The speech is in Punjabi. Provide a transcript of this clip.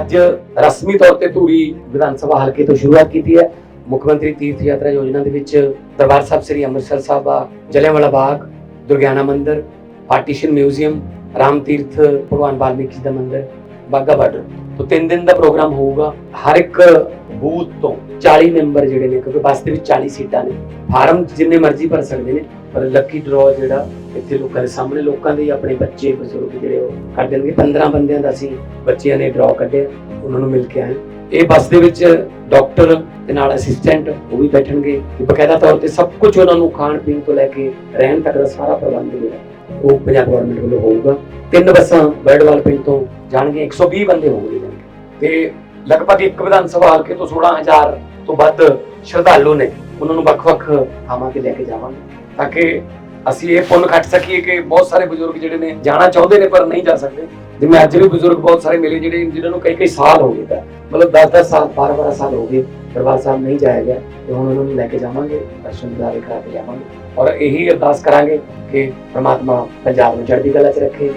ਅੱਜ ਰਸਮੀ ਤੌਰ ਤੇ ਧੂਰੀ ਵਿਧਾਨ ਸਭਾ ਹਲਕੇ ਤੋਂ ਸ਼ੁਰੂਆਤ ਕੀਤੀ ਹੈ। ਮੁੱਖ ਮੰਤਰੀ ਤੀਰਥ ਯਾਤਰਾ ਯੋਜਨਾ ਦੇ ਵਿੱਚ ਦਰਬਾਰ ਸਾਹਿਬ ਸ੍ਰੀ ਅੰਮ੍ਰਿਤਸਰ ਸਾਹਿਬ ਦਾ ਜਲਿਆਂਵਾਲਾ ਬਾਗ ਦੁਰਗਿਆਨਾ ਮੰਦਿਰ, ਪਾਰਟੀਸ਼ਨ ਮਿਊਜ਼ੀਅਮ, ਰਾਮ ਤੀਰਥ ਭਗਵਾਨ ਵਾਲਮੀਕੀ ਦਾ ਮੰਦਿਰ ਬਾਗਾ ਬਾਰਡਰ। ਤੋਂ ਤਿੰਨ ਦਿਨ ਦਾ ਪ੍ਰੋਗਰਾਮ ਹੋਊਗਾ, ਹਰ ਇੱਕ ਬੂਥ ਤੋਂ 40 ਮੈਂਬਰ ਜਿਹੜੇ ਨੇ, ਕਿਉਂਕਿ ਬੱਸ ਦੇ ਵਿੱਚ 40 ਸੀਟਾਂ ਨੇ। ਫਾਰਮ ਜਿੰਨੇ ਮਰਜ਼ੀ ਭਰ ਸਕਦੇ ਨੇ, ਪਰ ਲੱਕੀ ਡਰਾਅ ਜਿਹੜਾ ਇੱਥੇ ਲੋਕਾਂ ਦੇ ਸਾਹਮਣੇ, ਲੋਕਾਂ ਦੇ ਆਪਣੇ ਬੱਚੇ, ਬਜ਼ੁਰਗ ਜਿਹੜੇ ਉਹ ਕੱਢ ਦੇਣਗੇ। 15 ਬੰਦਿਆਂ ਦਾ ਅਸੀਂ ਬੱਚਿਆਂ ਨੇ ਡਰਾਅ ਕੱਢਿਆ, ਉਹਨਾਂ ਨੂੰ ਮਿਲ ਕੇ ਆਏ ਇਹ ਬੱਸ ਦੇ ਵਿੱਚ ਡਾਕਟਰ ਤੇ ਨਾਲ ਅਸਿਸਟੈਂਟ ਉਹ ਵੀ ਬੈਠਣਗੇ। ਤੇ ਬਕਾਇਦਾ ਤੌਰ ਤੇ ਸਭ ਕੁਝ ਉਹਨਾਂ ਨੂੰ ਖਾਣ ਪੀਣ ਤੋਂ ਲੈ ਕੇ ਰਹਿਣ ਤੱਕ ਦਾ ਸਾਰਾ ਪ੍ਰਬੰਧ ਜਿਹੜਾ ਉਹ ਪੰਜਾਬ ਗਵਰਨਮੈਂਟ ਵੱਲੋਂ ਹੋਊਗਾ। ਤਿੰਨ ਬੱਸਾਂ ਵਰਲਡਵਾਲ ਪਿੰਡ ਤੋਂ ਜਾਣਗੇ 120 ਬੰਦੇ ਹੋਣਗੇ ਤੇ ਲਗਭਗ ਇੱਕ ਵਿਧਾਨ ਸਭਾ ਹਲਕੇ ਤੋਂ 16000 ਤੋਂ ਵੱਧ ਸ਼ਰਧਾਲੂ ਨੇ ਉਹਨਾਂ ਨੂੰ ਵੱਖ-ਵੱਖ ਥਾਵਾਂ ਤੇ ਲੈ ਕੇ ਜਾਵਾਂਗੇ, ਤਾਂ ਕਿ ਅਸੀਂ ਇਹ ਪੁੰਨ ਖੱਟ ਸਕੀਏ ਕਿ ਬਹੁਤ ਸਾਰੇ ਬਜ਼ੁਰਗ ਜਿਹੜੇ ਨੇ ਜਾਣਾ ਚਾਹੁੰਦੇ ਨੇ ਪਰ ਨਹੀਂ ਜਾ ਸਕਦੇ। ਜਿਵੇਂ ਅੱਜ ਵੀ ਬਜ਼ੁਰਗ ਬਹੁਤ ਸਾਰੇ ਮਿਲੇ ਜਿਹੜੇ ਜਿਨ੍ਹਾਂ ਨੂੰ ਕਈ ਕਈ ਸਾਲ ਹੋ ਗਏ ਤਾਂ, ਮਤਲਬ 10-10 ਸਾਲ 12-12 ਸਾਲ ਹੋ ਗਏ, ਦਰਬਾਰ ਸਾਹਿਬ ਨਹੀਂ ਜਾਇਆ ਗਿਆ, ਤੇ ਹੁਣ ਉਹਨਾਂ ਨੂੰ ਲੈ ਕੇ ਜਾਵਾਂਗੇ, ਦਰਸ਼ਨ ਦਿਦਾਰੇ ਕਰਾ ਕੇ ਜਾਵਾਂਗੇ। ਔਰ ਇਹੀ ਅਰਦਾਸ ਕਰਾਂਗੇ ਕਿ ਪ੍ਰਮਾਤਮਾ ਪੰਜਾਬ ਨੂੰ ਚੜ੍ਹਦੀ ਕਲਾ 'ਚ ਰੱਖੇ